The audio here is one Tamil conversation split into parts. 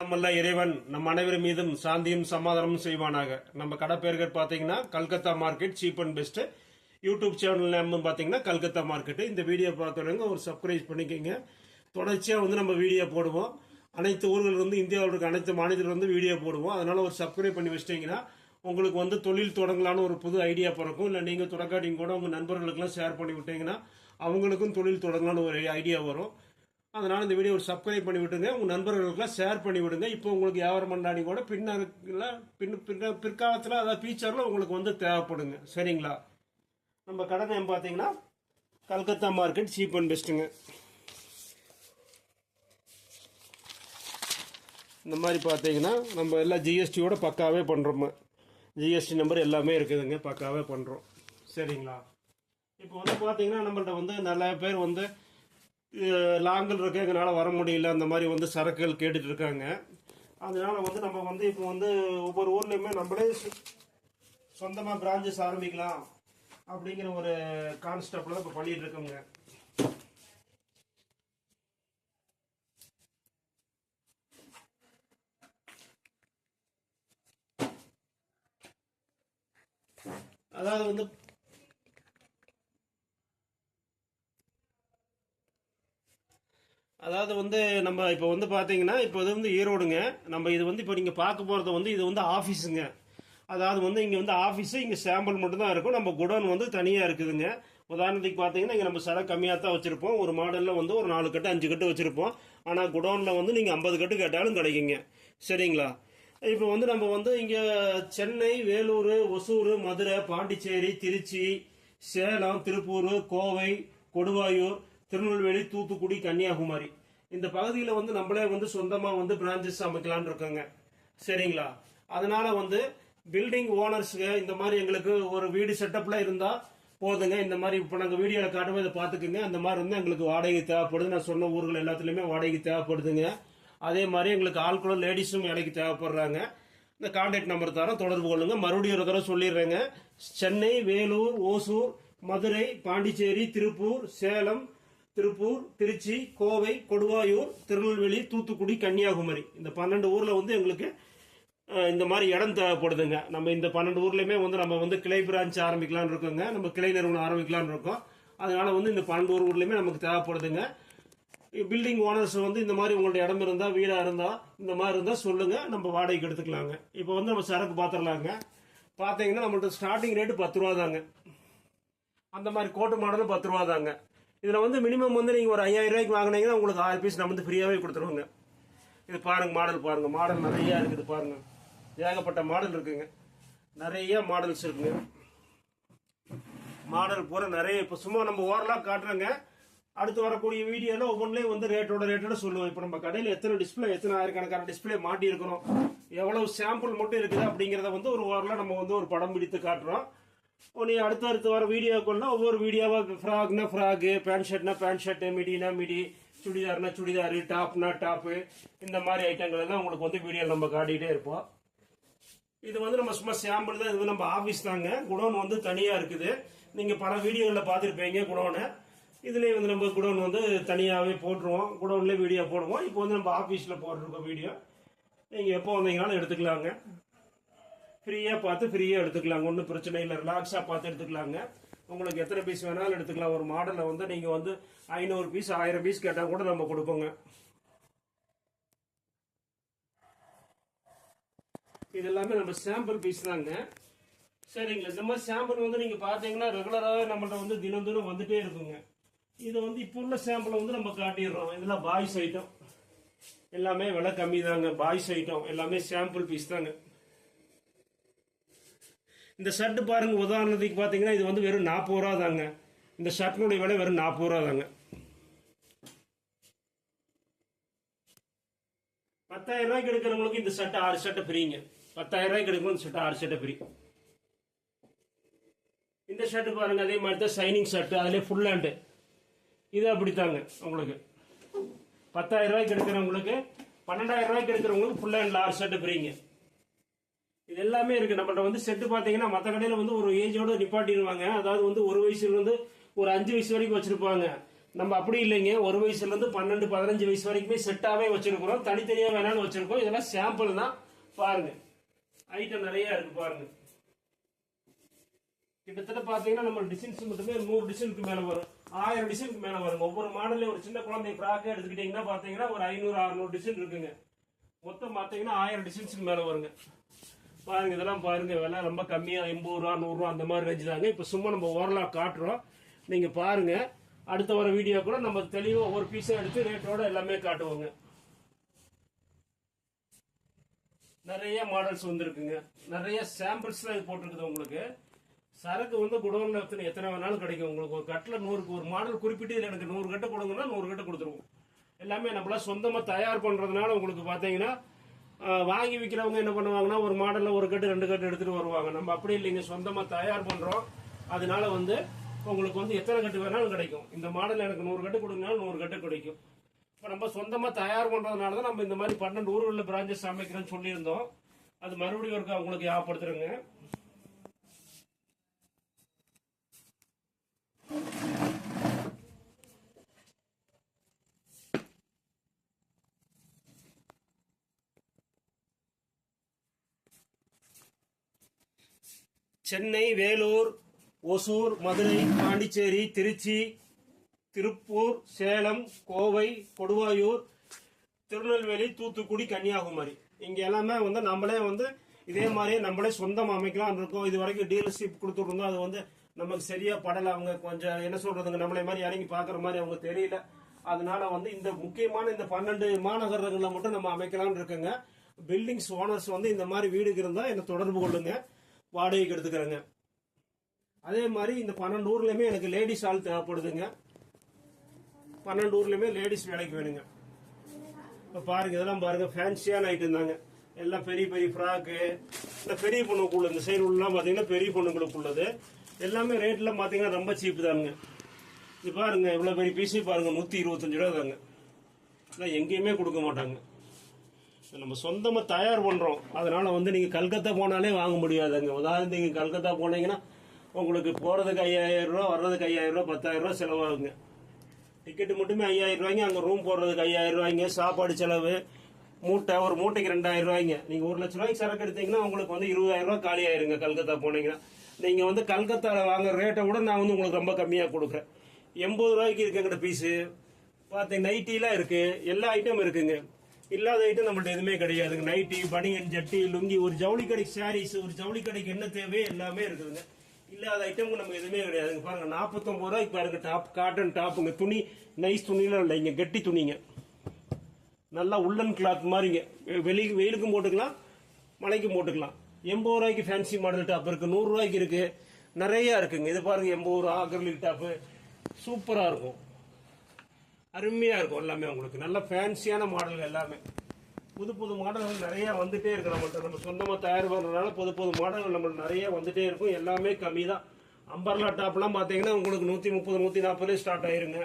நம்மல்ல இறைவன் நம் அனைவர் மீதும் சாந்தியும் சமாதானமும் செய்வானாக. நம்ம கடை பேர்கள் பார்த்தீங்கன்னா Calcutta market cheap and best YouTube channel name பார்த்தீங்கன்னா கல்கத்தா மார்க்கெட் இந்த வீடியோ பார்க்குறவங்க ஒரு சப்ஸ்கிரைப் பண்ணிக்கோங்க. தொடர்ச்சியாக வந்து நம்ம வீடியோ போடுவோம். அனைத்து ஊர்கள் வந்து இந்தியாவில் இருக்க அனைத்து மாநிலத்தில் வந்து வீடியோ போடுவோம். அதனால ஒரு சப்ஸ்கிரைப் பண்ணி வச்சிட்டிங்கன்னா உங்களுக்கு வந்து தொழில் தொடங்கலான்னு ஒரு புது ஐடியா பிறக்கும். இல்லை நீங்கள் தொடக்காட்டிங்க கூட உங்கள் நண்பர்களுக்கெல்லாம் ஷேர் பண்ணி விட்டீங்கன்னா அவங்களுக்கும் தொழில் தொடங்கலான்னு ஒரு ஐடியா வரும். அதனால் இந்த வீடியோ சப்ஸ்கிரைப் பண்ணி விட்டுங்க உங்கள் நண்பர்களுக்கெல்லாம் ஷேர் பண்ணி விடுங்க. இப்போ உங்களுக்கு வியாபாரம் பண்ணாடி கூட பின்னர் பின் பின்ன பிற்காலத்தில் அதாவது ஃபியூச்சரில் உங்களுக்கு வந்து தேவைப்படுங்க. சரிங்களா? நம்ம கடை நேம் பார்த்தீங்கன்னா கல்கத்தா மார்க்கெட் சீப் அண்ட் பெஸ்ட்டுங்க இந்த மாதிரி பார்த்தீங்கன்னா நம்ம எல்லாம் ஜிஎஸ்டியோட பக்காவே பண்ணுறோம் ஜிஎஸ்டி நம்பர் எல்லாமே இருக்குதுங்க. பக்காவே பண்ணுறோம் சரிங்களா? இப்போ வந்து பார்த்தீங்கன்னா நம்மள்ட்ட வந்து நிறைய பேர் வந்து லாங்கில் இருக்க எங்களால் வர முடியல அந்த மாதிரி வந்து சரக்குகள் கேட்டுட்டு இருக்காங்க. அதனால் வந்து நம்ம வந்து இப்போ வந்து ஒவ்வொரு ஊர்லேயுமே நம்மளே சொந்தமாக பிரான்ச்சஸ் ஆரம்பிக்கலாம் அப்படிங்கிற ஒரு கான்செப்டில் இப்போ பண்ணிகிட்டு இருக்கோங்க. அதாவது வந்து அதாவது வந்து நம்ம இப்போ வந்து பார்த்தீங்கன்னா இப்போ இது வந்து ஈரோடுங்க. நம்ம இது வந்து இப்போ நீங்கள் பார்க்க போகிறது வந்து இது வந்து ஆஃபீஸுங்க அதாவது வந்து இங்கே வந்து ஆஃபீஸு இங்கே சாம்பிள் மட்டும்தான் இருக்கும். நம்ம குடோன் வந்து தனியாக இருக்குதுங்க. உதாரணத்துக்கு பார்த்தீங்கன்னா இங்கே நம்ம சரக்கு கம்மியாக தான் வச்சுருப்போம். ஒரு மாடலில் வந்து ஒரு நாலு கட்டு அஞ்சு கட்டு வச்சுருப்போம். ஆனால் குடோனில் வந்து நீங்கள் ஐம்பது கட்டு கேட்டாலும் கிடைக்குங்க. சரிங்களா? இப்போ வந்து நம்ம வந்து இங்கே சென்னை வேலூர் ஒசூர் மதுரை பாண்டிச்சேரி திருச்சி சேலம் திருப்பூர் கோவை கொடுவாயூர் திருநெல்வேலி தூத்துக்குடி கன்னியாகுமரி. இந்த பகுதியில் வந்து நம்மளே வந்து சொந்தமாக வந்து பிரான்ச்சஸ் அமைக்கலான் இருக்கோங்க. சரிங்களா? அதனால வந்து பில்டிங் ஓனர்ஸுங்க இந்த மாதிரி எங்களுக்கு ஒரு வீடு செட்டப்ல இருந்தால் போதுங்க. இந்த மாதிரி இப்போ நாங்கள் வீடியோவில் காட்டுவோம் இதை பார்த்துக்குங்க. அந்த மாதிரி வந்து எங்களுக்கு வாடகை தேவைப்படுது. நான் சொன்ன ஊர்கள் எல்லாத்துலேயுமே வாடகை தேவைப்படுதுங்க. அதே மாதிரி எங்களுக்கு ஆள்களும் லேடிஸும் வேலைக்கு தேவைப்படுறாங்க. இந்த கான்டாக்ட் நம்பர் தரோம் தொடர்பு கொள்ளுங்க. மறுபடியும் ஒரு தடவை சொல்லிடுறேங்க. சென்னை வேலூர் ஓசூர் மதுரை பாண்டிச்சேரி திருப்பூர் சேலம் திருப்பூர் திருச்சி கோவை கொடுவாயூர் திருநெல்வேலி தூத்துக்குடி கன்னியாகுமரி. இந்த பன்னெண்டு ஊரில் வந்து எங்களுக்கு இந்த மாதிரி இடம் தேவைப்படுதுங்க. நம்ம இந்த பன்னெண்டு ஊர்லேயுமே வந்து நம்ம வந்து கிளை பிரான்ச் ஆரம்பிக்கலான்னு இருக்கோங்க. நம்ம கிளை நிறுவனம் ஆரம்பிக்கலாம்னு இருக்கோம். அதனால வந்து இந்த பன்னெண்டு ஊர் ஊர்லேயுமே நமக்கு தேவைப்படுதுங்க. பில்டிங் ஓனர்ஸ் வந்து இந்த மாதிரி உங்கள்ட்ட இடம் இருந்தால் வீடாக இருந்தால் இந்த மாதிரி இருந்தால் சொல்லுங்கள் நம்ம வாடகைக்கு எடுத்துக்கலாங்க. இப்போ வந்து நம்ம சரக்கு பார்த்துடலாங்க பார்த்தீங்கன்னா நம்மள்ட்ட ஸ்டார்டிங் ரேட்டு பத்து ரூபா தாங்க அந்த மாதிரி கோட்டு மாடலும் பத்து ரூபா தாங்க இதில் வந்து மினிமம் வந்து நீங்கள் ஒரு ஐயாயிரம் ரூபாய்க்கு வாங்கினீங்கன்னா உங்களுக்கு ஆறு பீஸ் நம்ம வந்து ஃப்ரீயாகவே கொடுத்துருவோங்க. இது பாருங்க மாடல் பாருங்க. மாடல் நிறையா இருக்குது பாருங்க. ஏகப்பட்ட மாடல் இருக்குங்க. நிறைய மாடல்ஸ் இருக்குங்க. மாடல் பூரா நிறைய இப்போ சும்மா நம்ம ஓரலாக காட்டுறோங்க. அடுத்து வரக்கூடிய வீடியோவில் ஒவ்வொன்றிலையும் வந்து ரேட்டோட ரேட்டோட சொல்லுவோம். இப்போ நம்ம கடையில் எத்தனை டிஸ்பிளே எத்தனை ஆயிரக்கணக்கான டிஸ்பிளே மாட்டி இருக்கிறோம் எவ்வளவு சாம்பிள் மட்டும் இருக்குது அப்படிங்கிறத வந்து ஒரு ஓரலாக நம்ம வந்து ஒரு படம் பிடித்து காட்டுறோம். நீ அடுத்து அடுத்து வர வீடியோக்குள்ள ஒவ்வொரு வீடியோவாக ஃப்ராக்னா ஃப்ராக் பேண்ட் ஷர்ட்னா பேண்ட் ஷர்ட் மிடினா மிடி சுடிதார்னா சுடிதார் டாப்னா டாப்பு இந்த மாதிரி ஐட்டங்கள் எல்லாம் உங்களுக்கு வந்து வீடியோ நம்ம காட்டிகிட்டே இருப்போம். இது வந்து நம்ம சும்மா சாம்பிள் தான் இது வந்து நம்ம ஆஃபீஸ் தாங்க. குடோன் வந்து தனியாக இருக்குது. நீங்கள் பல வீடியோவில் பார்த்துருப்பீங்க குடோனை. இதுலேயே வந்து நம்ம குடோன் வந்து தனியாகவே போட்டுருவோம். குடோன்லேயே வீடியோ போடுவோம். இப்போ வந்து நம்ம ஆஃபீஸில் போட்டிருக்கோம் வீடியோ நீங்கள் எப்போ வந்தீங்கனாலும் எடுத்துக்கலாங்க. ஃப்ரீயாக பார்த்து ஃப்ரீயாக எடுத்துக்கலாங்க. ஒன்றும் பிரச்சனை இல்லை. ரிலாக்ஸாக பார்த்து எடுத்துக்கலாங்க. உங்களுக்கு எத்தனை பீஸ் வேணாலும் எடுத்துக்கலாம். ஒரு மாடலை வந்து நீங்கள் வந்து ஐநூறு பீஸ் ஆயிரம் பீஸ் கேட்டால் கூட நம்ம கொடுப்போங்க. இது எல்லாமே நம்ம சாம்பிள் பீஸ் தாங்க. சரிங்களா? இந்த மாதிரி சாம்பிள் வந்து நீங்கள் பார்த்தீங்கன்னா ரெகுலராகவே நம்மள்ட்ட வந்து தினம் தினம் வந்துட்டே இருக்குங்க. இது வந்து இப்போ உள்ள சாம்பிளை வந்து நம்ம காட்டிடுறோம். இதெல்லாம் பாய்ஸ் ஐட்டம் எல்லாமே விலை கம்மி தாங்க. பாய்ஸ் ஐட்டம் எல்லாமே சாம்பிள் பீஸ் தாங்க. இந்த ஷர்ட் பாருங்க உதாரணத்துக்கு பார்த்தீங்கன்னா இது வந்து வெறும் நாற்பது ரூபா தாங்க. இந்த ஷர்ட்னுடைய விலை வெறும் நாற்பது ரூபா தாங்க. பத்தாயிரம் ரூபாய்க்கு எடுக்கிறவங்களுக்கு இந்த ஷர்ட் ஆறு ஷர்ட்டை ஃப்ரீங்க. பத்தாயிரம் ரூபாய்க்கு எடுக்கணும் ஷர்ட் ஆறு ஷர்ட்டை ஃப்ரீ. இந்த ஷர்ட் பாருங்க அதே மாதிரி தான் ஷைனிங் ஷர்ட் அதிலே ஃபுல் ஹேண்டு இது அப்படித்தாங்க உங்களுக்கு. பத்தாயிரம் ரூபாய்க்கு எடுக்கிறவங்களுக்கு பன்னெண்டாயிரம் ரூபாய்க்கு எடுக்கிறவங்களுக்கு ஃபுல் ஹேண்டில் ஆறு ஷர்ட் ஃப்ரீங்க. இது எல்லாமே இருக்கு. நம்மள்ட்ட வந்து செட்டு பாத்தீங்கன்னா மற்ற கடையில வந்து ஒரு ஏஜோட நிப்பாட்டிடுவாங்க. அதாவது வந்து ஒரு வயசுல இருந்து ஒரு அஞ்சு வயசு வரைக்கும் வச்சிருப்பாங்க. நம்ம அப்படி இல்லைங்க. ஒரு வயசுல இருந்து பன்னெண்டு பதினஞ்சு வயசு வரைக்குமே செட்டாவே வச்சிருக்கிறோம். தனித்தனியா வேணாலும் வச்சிருக்கோம். இதெல்லாம் சாம்பிள் தான். பாருங்க. ஐட்டம் நிறைய இருக்கு பாருங்க. கிட்டத்தட்ட பாத்தீங்கன்னா நம்ம டிசைன்ஸ் மட்டுமே நூறு டிசைனுக்கு மேல வரும். ஆயிரம் டிசைனுக்கு மேல வரும். ஒவ்வொரு மாடல்ல ஒரு சின்ன குழந்தை ஃப்ராக்கே எடுத்துக்கிட்டீங்கன்னா பாத்தீங்கன்னா ஒரு ஐநூறு அறுநூறு டிசைன் இருக்குங்க. மொத்தம் பாத்தீங்கன்னா ஆயிரம் டிசைன்ஸ்க்கு மேல வருங்க. பாருங்க இதெல்லாம் பாருங்க விலை ரொம்ப கம்மியாக எண்பது ரூபா நூறுரூவா அந்த மாதிரி ரேஞ்சு தாங்க. இப்போ சும்மா நம்ம ஓரலா காட்டுறோம். நீங்கள் பாருங்க. அடுத்த வர வீடியோ கூட நம்ம தெளிவாக ஒவ்வொரு பீஸும் எடுத்து ரேட்டோட எல்லாமே காட்டுவோங்க. நிறைய மாடல்ஸ் வந்துருக்குங்க. நிறைய சாம்பிள்ஸ் தான் இது போட்டிருக்குது உங்களுக்கு. சரக்கு வந்து குடோன்ல எத்தனை எத்தனை வேணாலும் கிடைக்கும். உங்களுக்கு ஒரு கட்டில் நூறுக்கு ஒரு மாடல் குறிப்பிட்டு இதில் எனக்கு நூறு கட்டை கொடுங்கன்னா நூறு கட்டை கொடுத்துருவோம். எல்லாமே நம்மளா சொந்தமாக தயார் பண்ணுறதுனால உங்களுக்கு பார்த்தீங்கன்னா வாங்கி விற்கிறவங்க என்ன பண்ணுவாங்கன்னா ஒரு மாடலில் ஒரு கட்டு ரெண்டு கட்டு எடுத்துகிட்டு வருவாங்க. நம்ம அப்படி இல்லைங்க சொந்தமாக தயார் பண்ணுறோம் அதனால வந்து உங்களுக்கு வந்து எத்தனை கட்டு வேணாலும் கிடைக்கும். இந்த மாடல் எனக்கு நூறு கட்டு கொடுங்கனாலும் நூறு கட்டு கிடைக்கும். இப்போ நம்ம சொந்தமாக தயார் பண்ணுறதுனால தான் நம்ம இந்த மாதிரி பன்னெண்டு ஊர்களில் பிரான்ச்சஸ் அமைக்கிறோம்னு சொல்லியிருந்தோம். அது மறுபடியும் ஒருக்கா உங்களுக்கு ஞாபகப்படுத்துறேங்க. சென்னை வேலூர் ஒசூர் மதுரை பாண்டிச்சேரி திருச்சி திருப்பூர் சேலம் கோவை கொடுவாயூர் திருநெல்வேலி தூத்துக்குடி கன்னியாகுமரி. இங்கே எல்லாமே வந்து நம்மளே வந்து இதே மாதிரி நம்மளே சொந்தம் அமைக்கலாம் இருக்கோம். இது வரைக்கும் டீலர்ஷிப் கொடுத்துருந்தோம். அது வந்து நமக்கு சரியா படலை. அவங்க கொஞ்சம் என்ன சொல்றதுங்க நம்மளே மாதிரி இறங்கி பாக்குற மாதிரி அவங்க தெரியல. அதனால வந்து இந்த முக்கியமான இந்த பன்னெண்டு மாநகரங்களில் மட்டும் நம்ம அமைக்கலாம்னு இருக்குங்க. பில்டிங்ஸ் ஓனர்ஸ் வந்து இந்த மாதிரி வீடுக்கு இருந்தால் என்னை தொடர்பு கொள்ளுங்க. வாடகைக்கு எடுத்துக்கிறேங்க. அதே மாதிரி இந்த பன்னெண்டு ஊர்லேயுமே எனக்கு லேடிஸ் ஆள் தேவைப்படுதுங்க. பன்னெண்டு ஊர்லேயுமே லேடிஸ் வேலைக்கு வேணுங்க. இப்போ பாருங்கள் இதெல்லாம் பாருங்கள் ஃபேன்சியான ஐட்டம் தாங்க. எல்லாம் பெரிய பெரிய ஃப்ராக்கு இந்த பெரிய பொண்ணுக்குள்ள இந்த சைடு உள்ளலாம் பார்த்தீங்கன்னா பெரிய பொண்ணுங்களுக்குள்ளது. எல்லாமே ரேட்லாம் பார்த்தீங்கன்னா ரொம்ப சீப்பு தானுங்க. இது பாருங்க இவ்வளோ பெரிய பீஸே பாருங்கள் நூற்றி இருபத்தஞ்சு ரூபா தாங்க. இதெல்லாம் எங்கேயுமே கொடுக்க மாட்டாங்க. நம்ம சொந்தமாக தயார் பண்ணுறோம் அதனால் வந்து நீங்கள் கல்கத்தா போனாலே வாங்க முடியாதுங்க. உதாரணம் நீங்கள் கல்கத்தா போனீங்கன்னா உங்களுக்கு போகிறதுக்கு ஐயாயிரம் ரூபா வர்றதுக்கு ஐயாயிரம் ரூபா பத்தாயிரம் ரூபா செலவாகுங்க. டிக்கெட்டு மட்டுமே ஐயாயிரம் ரூபாய்ங்க அங்கே ரூம் போடுறதுக்கு ஐயாயிரம் ரூபாய்ங்க சாப்பாடு செலவு மூட்டை ஒரு மூட்டைக்கு ரெண்டாயிரம் ரூபாய்ங்க. நீங்கள் ஒரு லட்ச ரூபாய்க்கு சரக்கு எடுத்தீங்கன்னா உங்களுக்கு வந்து இருபதாயிரம் ரூபா காலி ஆயிருங்க கல்கத்தா போனீங்கன்னா. நீங்கள் வந்து கல்கத்தாவில் வாங்குற ரேட்டை விட நான் வந்து உங்களுக்கு ரொம்ப கம்மியாக கொடுக்குறேன். எண்பது ரூபாய்க்கு இருக்கு எங்கள்கிட்ட பீஸு பார்த்தீங்க நைட்டிலாம் இருக்குது எல்லா ஐட்டமும் இருக்குங்க. இல்லாத ஐட்டம் நம்மள்ட்ட எதுவுமே கிடையாதுங்க நைட்டி பனியன் ஜட்டி லுங்கி ஒரு ஜவுளி கடைக்கு சாரீஸ் ஒரு ஜவுளி கடைக்கு என்ன தேவையோ எல்லாமே இருக்குதுங்க. இல்லாத ஐட்டம் நமக்கு எதுவுமே கிடையாதுங்க பாருங்க நாற்பத்தொம்பது ரூபாய்க்கு பாருங்க டாப் காட்டன் டாப்புங்க துணி நைஸ் துணிலாம் இல்லைங்க கெட்டி துணிங்க. நல்லா உள்ளன் கிளாத் மாதிரிங்க வெளி வெயிலுக்கும் போட்டுக்கலாம் மழைக்கும் போட்டுக்கலாம். எண்பது ரூபாய்க்கு ஃபேன்சி மாடல் டாப் இருக்குது நூறுரூவாய்க்கு இருக்குது நிறையா இருக்குங்க. இது பாருங்க எண்பது ரூபா அக்ரலிக் டாப்பு சூப்பராக இருக்கும். அருமையாக இருக்கும் எல்லாமே உங்களுக்கு. நல்ல ஃபேன்சியான மாடல்கள் எல்லாமே. புது புது மாடல்கள் நிறையா வந்துகிட்டே இருக்கு நம்மள்ட்ட. நம்ம சொந்தமாக தயார் பண்ணுறதுனால புது புது மாடல்கள் நம்மளுக்கு நிறைய வந்துகிட்டே இருக்கும். எல்லாமே கம்மி தான் அம்பர்லா டாப்லாம் பார்த்தீங்கன்னா உங்களுக்கு நூற்றி முப்பது நூற்றி நாற்பதுலேயே ஸ்டார்ட் ஆயிருங்க.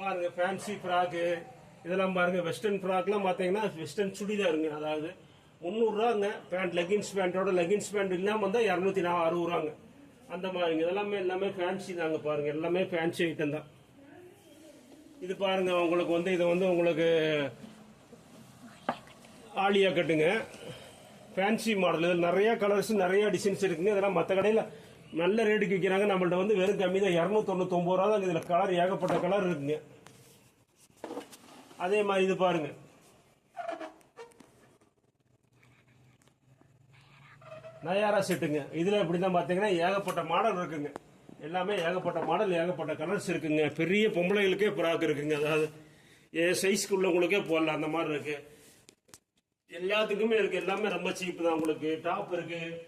பாருங்க ஃபேன்சி ஃப்ராக்கு இதெல்லாம் பாருங்க வெஸ்டர்ன் ஃப்ராக்லாம் பார்த்தீங்கன்னா வெஸ்டர்ன் சுடிதாருங்க. அதாவது முந்நூறுரூவாங்க பேண்ட் லெகின்ஸ் பேண்ட்டோட லெகின்ஸ் பேண்ட் இல்லாமல் வந்தால் இரநூத்தி நா அறுபது ரூபாங்க. அந்த மாதிரிங்க இதெல்லாமே எல்லாமே ஃபேன்சி தாங்க பாருங்க. எல்லாமே ஃபேன்சி ஐட்டம் தான். இது பாருங்க உங்களுக்கு வந்து இது வந்து உங்களுக்கு ஆலியா கட்டுங்க. ஃபேன்சி மாடல் இதில் நிறைய கலர்ஸ் நிறைய டிசைன்ஸ் இருக்குங்க. இதெல்லாம் மற்ற கடையில் நல்ல ரேட்டுக்கு விற்கிறாங்க நம்மள்ட்ட வந்து வெறும் கம்மி தான். இரநூத்தொண்ணூத்தொம்பது ரூபா தான் இதில் கலர் ஏகப்பட்ட கலர் இருக்குங்க. அதே மாதிரி இது பாருங்க. நயாரா செட்டுங்க. இதுல எப்படிதான் பாத்தீங்கன்னா ஏகப்பட்ட மாடல் இருக்குங்க. எல்லாமே ஏகப்பட்ட மாடல் ஏகப்பட்ட கலர்ஸ் இருக்குங்க. பெரிய பொம்பளைகளுக்கே ஃப்ராக் இருக்குங்க. அதாவது ஏ சைஸ்க்கு உள்ளவங்களுக்கே போடலாம் அந்த மாதிரி இருக்கு. எல்லாத்துக்குமே இருக்கு. எல்லாமே ரொம்ப சீப் தான் உங்களுக்கு. டாப் இருக்கு.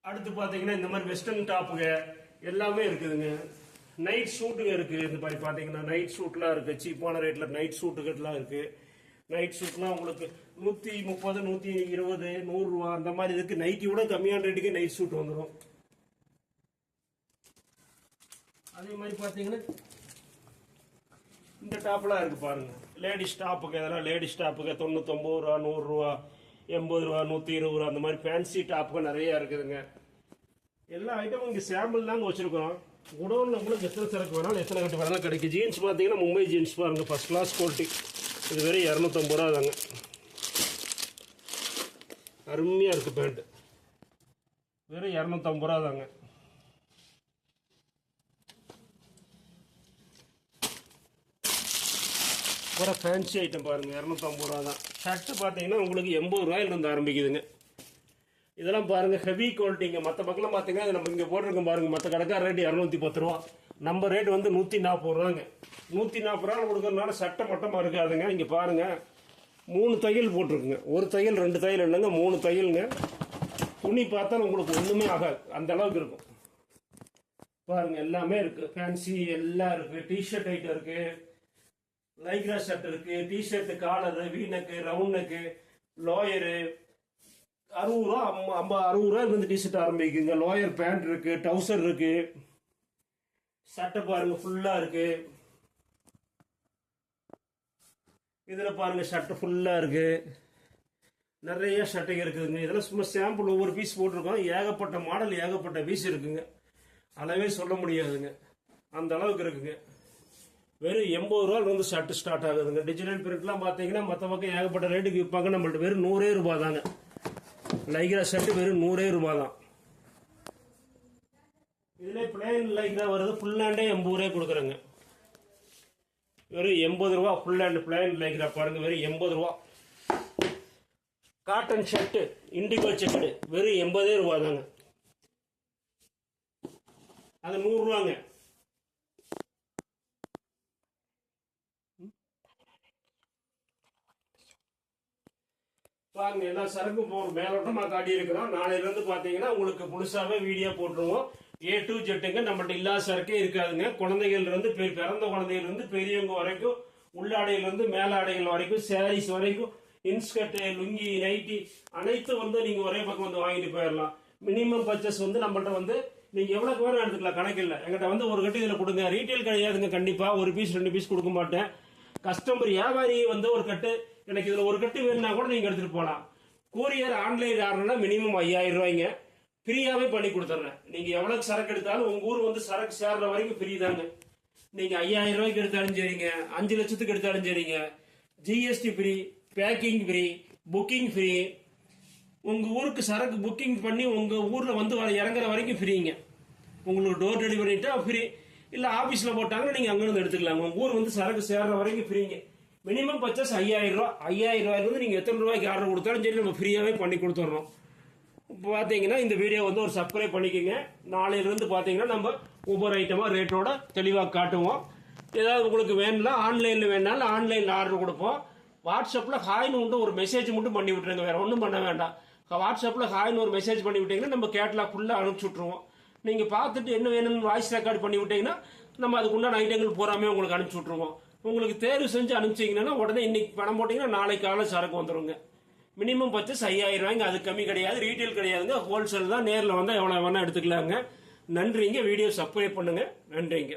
அடுத்து பாத்தீங்கன்னா இந்த மாதிரி வெஸ்டர்ன் டாப்புங்க எல்லாமே இருக்குதுங்க. நைட் ஷூட்டுங்க இருக்கு. இந்த மாதிரி பாத்தீங்கன்னா நைட் ஷூட்லாம் இருக்கு. சீப்பான ரேட்ல நைட் ஷூட்டுகள்லாம் இருக்கு. நைட் சூட்லாம் உங்களுக்கு நூற்றி முப்பது நூற்றி இருபது நூறுரூவா அந்த மாதிரி இருக்கு. நைட்டி விட கம்மியான ரேட்டுக்கு நைட் சூட் வந்துடும் அதே மாதிரி பார்த்தீங்கன்னா இந்த டாப்லாம் இருக்கு பாருங்க. லேடிஸ் டாப்புக்கு இதெல்லாம் லேடிஸ் டாப்புக்கு தொண்ணூத்தொம்பது ரூபா நூறுரூவா எண்பது ரூபா நூற்றி இருபது ரூபா அந்த மாதிரி ஃபேன்சி டாப்புக்கு நிறையா இருக்குதுங்க. எல்லா ஐட்டமும் இங்கே சாம்பிள் தாங்க வச்சுருக்கோம் குடோனில் உங்களுக்கு எத்தனை சரக்கு வேணாலும் எத்தனை கட்டு வேணாலும் கிடைக்கும். ஜீன்ஸ் பார்த்தீங்கன்னா மும்பை ஜீன்ஸ் பாருங்க ஃபஸ்ட் கிளாஸ் குவாலிட்டி இது வெறும் இரநூத்தம்பது ரூபா தாங்க. அருமையாக இருக்குது பேண்ட்டு வெறும் இரநூத்தம்பது ரூபா தாங்க. ஒரு ஃபேன்சி ஐட்டம் பாருங்கள் இரநூத்தம்பது ரூபா தான். ஷர்ட்டு பார்த்தீங்கன்னா உங்களுக்கு எண்பது ரூபாயிலிருந்து ஆரம்பிக்குதுங்க. இதெல்லாம் பாருங்கள் ஹெவி குவாலிட்டிங்க மற்ற பக்கம் பார்த்தீங்கன்னா நம்ம இங்கே போட்டிருக்கோம் பாருங்கள் மற்ற கடைக்கார ரேட்டு இரநூத்தி பத்து ரூபா. நம்ம ரேட் வந்து நூற்றி நாற்பது ரூபாங்க. நூற்றி நாற்பது ரூபா கொடுக்கறதுனால சட்டை மட்டமாக இருக்காதுங்க இங்கே பாருங்கள் மூணு தையல் போட்டிருக்குங்க. ஒரு தையல் ரெண்டு தையல் இல்லைங்க. மூணு தையலுங்க. துணி பார்த்தா உங்களுக்கு ஒன்றுமே ஆகாது. அந்த அளவுக்கு இருக்கும். பாருங்க எல்லாமே இருக்கு. ஃபேன்சி எல்லாம் இருக்கு. டிஷர்ட் ஐட்டம் இருக்கு. லைக்ரா ஷர்ட் இருக்கு. டிஷர்ட் காலரு வீணக்கு ரவுண்ட் நெக்கு லோயரு அறுபது ரூபா ஐம்பது அறுபது ரூபா இருந்து டிஷர்ட் ஆரம்பிக்குங்க. லோயர் பேண்ட் இருக்கு டவுசர் இருக்கு. சட்டை பாருங்க ஃபுல்லா இருக்கு. இதுல பாருங்க சட்டை ஃபுல்லா இருக்கு. நிறைய சட்டைங்க இருக்குதுங்க. இதெல்லாம் சும்மா சாம்பிள் ஒவ்வொரு பீஸ் போட்டிருக்கோம். ஏகப்பட்ட மாடல் ஏகப்பட்ட பீஸ் இருக்குங்க. அளவே சொல்ல முடியாதுங்க. அந்த அளவுக்கு இருக்குங்க. வெறும் எண்பது ரூபா வந்து ஷர்ட் ஸ்டார்ட் ஆகுதுங்க. டிஜிட்டல் பிரிண்ட்லாம் பார்த்தீங்கன்னா மற்ற பக்கம் ஏகப்பட்ட ரேட்டுக்கு விற்பாங்க. நம்மள்ட்ட வெறும் நூறே ரூபா தாங்க. லைக்ரா ஷர்ட் வெறும் நூறே ரூபா தான். இதில் பிளேன் தான் வருது ஃபுல் ஹேண்டே எண்பது ரூபாய் கொடுக்குறேங்க. வெறும் எண்பது ரூபா ஃபுல் ஹேண்ட் பிளேன் லைக்ரா பாருங்க வெறும் எண்பது ரூபா. காட்டன் ஷர்ட்டு இண்டிகோ செக்குடு வெறும் எண்பதே ரூபா தாங்க. அது நூறுரூவாங்க பாருங்க எல்லாம் சரக்கு போ மேலோட்டமாக காட்டியிருக்கிறோம். நாளையிலேருந்து பார்த்தீங்கன்னா உங்களுக்கு புதுசாகவே வீடியோ போட்டுருவோம். ஏ டு ஜெட்டுங்க நம்மள்ட்ட இல்லாத சரக்கே இருக்காதுங்க. குழந்தைகள் இருந்து பெ- பிறந்த குழந்தைகள் இருந்து பெரியவங்க வரைக்கும் உள்ளாடையில இருந்து மேலாடைகள் வரைக்கும் சாரீஸ் வரைக்கும் இன்ஸ்கர்ட்டு லுங்கி நைட்டி அனைத்தும் வந்து நீங்கள் ஒரே பக்கம் வந்து வாங்கிட்டு போயிடலாம் மினிமம் பர்ச்சேஸ் வந்து நம்மள்ட்ட வந்து நீங்கள் எவ்வளோக்கு வேணும் எடுத்துக்கலாம். கணக்கில்லை எங்கிட்ட வந்து ஒரு கட்டு இதில் கொடுங்க. ரீட்டைல் கிடையாதுங்க கண்டிப்பாக ஒரு பீஸ் ரெண்டு பீஸ் கொடுக்க மாட்டேன். கஸ்டமர் வியாபாரி வந்து ஒரு கட்டு எனக்கு இதில் ஒரு கட்டு வேணும்னா கூட நீங்கள் எடுத்துகிட்டு போகலாம். கூரியர் ஆன்லைன் ஆர்டர்னா மினிமம் ஐயாயிரம் ரூபாய்ங்க. ஃப்ரீயாவே பண்ணி கொடுத்துட்றேன் நீங்க எவ்வளவு சரக்கு எடுத்தாலும் உங்க ஊர் வந்து சரக்கு சேர்ற வரைக்கும் ஃப்ரீ தாங்க. நீங்க ஐயாயிரம் ரூபாய்க்கு எடுத்தாலும் சரிங்க அஞ்சு லட்சத்துக்கு எடுத்தாலும் சரிங்க. GST free packing free booking free உங்க ஊருக்கு சரக்கு புக்கிங் பண்ணி உங்க ஊர்ல வந்து வர இறங்குற வரைக்கும் ஃப்ரீங்க உங்களுக்கு டோர் டெலிவரிட்டா ஃப்ரீ இல்ல ஆபீஸ்ல போட்டாங்கன்னா நீங்க அங்கிருந்து எடுத்துக்கலாம் உங்க ஊர் வந்து சரக்கு சேர்ற வரைக்கும் ஃப்ரீங்க மினிமம் பர்ச்சஸ் ஐயாயிரம் ரூபாய் ஐயாயிரம் ரூபாயில நீங்க எத்தனை ரூபாய்க்கு ஆர்டர் கொடுத்தாலும் சரி நம்ம ஃப்ரீயாவே பண்ணி கொடுத்துட்றோம் பார்த்தீங்கன்னா இந்த வீடியோ வந்து ஒரு சப்ஸ்கிரைப் பண்ணிக்கோங்க. நாளையிலிருந்து பார்த்தீங்கன்னா நம்ம ஒவ்வொரு ஐட்டமாக ரேட்டோட தெளிவாக காட்டுவோம். ஏதாவது உங்களுக்கு வேணும்னா ஆன்லைனில் வேணாலும் ஆன்லைனில் ஆர்டர் கொடுப்போம். வாட்ஸ்அப்பில் ஹாய்னு மட்டும் ஒரு மெசேஜ் மட்டும் பண்ணி விட்டுருங்க. வேறு ஒன்றும் பண்ண வேண்டாம். வாட்ஸ்அப்பில் ஹாய்னு ஒரு மெசேஜ் பண்ணி விட்டீங்கன்னா நம்ம கேட்லாக் ஃபுல்லாக அனுப்பிச்சி விட்ருவோம் நீங்கள் பார்த்துட்டு என்ன வேணும்னு வாய்ஸ் ரெக்கார்ட் பண்ணி விட்டீங்கன்னா நம்ம அதுக்குண்டான ஐட்டங்கள் பூராமே உங்களுக்கு அனுப்பிச்சி விட்ருவோம் உங்களுக்கு தேர்வு செஞ்சு அனுப்பிச்சிங்கன்னா உடனே இன்னைக்கு பணம் போட்டிங்கன்னா நாளைக்கு காலை சரக்கு வந்துடுங்க மினிமம் பர்ச்சேஸ் ஐயாயிரம் ரூபாய்ங்க. அது கம்மி கிடையாது. ரீட்டைல் கிடையாதுங்க. ஹோல்சேல் தான் நேரில் வந்தால் எவ்வளோ வேணால் எடுத்துக்கலாங்க. நன்றிங்க. வீடியோ சப்ஸ்கிரைப் பண்ணுங்க. நன்றிங்க.